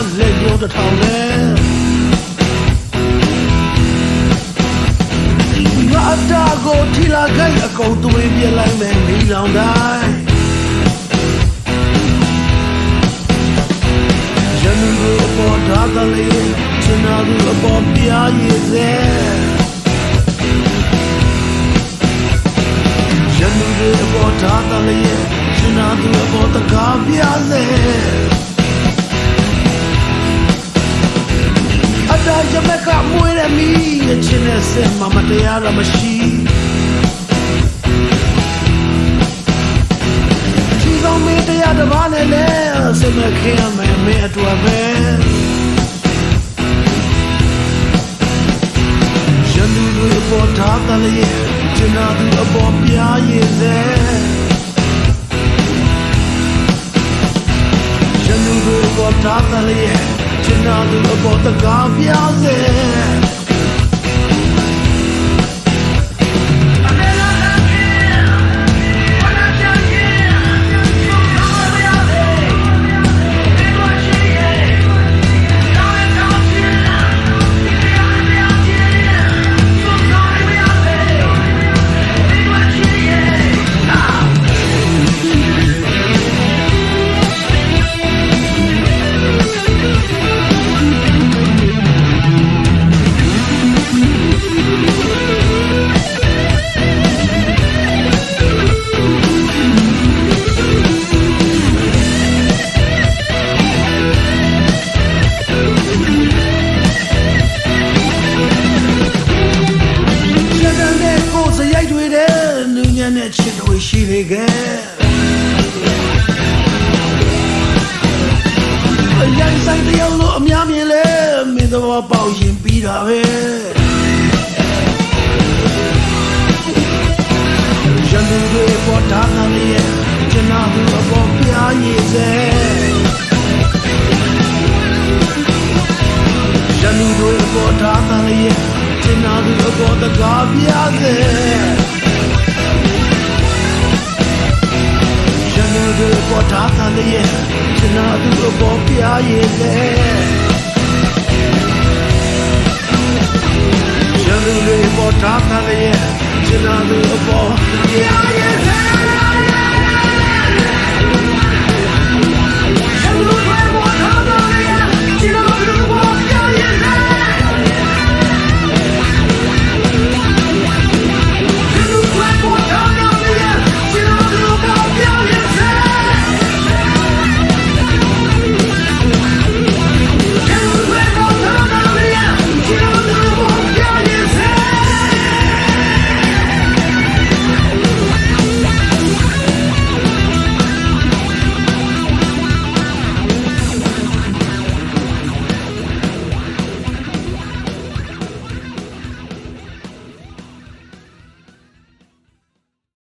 ရောငါပဲမိုးရိုးသွားလက်ရုံတစ်ထောင်နဲ့ငါတာကိုထီလာခိုက်အကုန်သွေးပြလိုက်မယ်နေလောင်တိုင်းရန်သူအပေါ်ဒါသလေးချင်နာသူအပေါ်ပြားရည်စေရန်သူအပေါ်ဒါသလေးချင်နာသူအပေါ်တကားပြားစေ မမတရားတော့မရှိချီဆောင်မေးတရားတစ်ပါးနဲ့လဲစမခင်ရမယ်မင်းအတွက်ပဲရန်သူတွေအပေါ်ထားတယ်လေကျနာသူအပေါ်ပြားရည်စေရန်သူတွေအပေါ်ထားတယ်လေကျနာသူအပေါ်တကားပြားစေ တဲ့နူးညံ့တဲ့ချစ်တွေရှိနေခဲ့အရင်ဆိုင်တယောက်လို့အများမြင်လဲမင်းတော်ပေါက်ရင်ပြီးတာပဲရန်သူတွေပေါ်တာနာလေးရဲ့ကျွန်တော်သူအပေါ်ပြားရည်စေရန်သူတွေပေါ်တာနာလေးရဲ့ကျွန်တော်သူအပေါ်တကားပြားစေ ပေါ်တာကလေးရဲ့ကျွန်တော်သူ့အပေါ်ပြားရည်စေရန်သူတွေပေါ်တာကလေးရဲ့ကျွန်တော်သူ့အပေါ်ပြားရည်စေ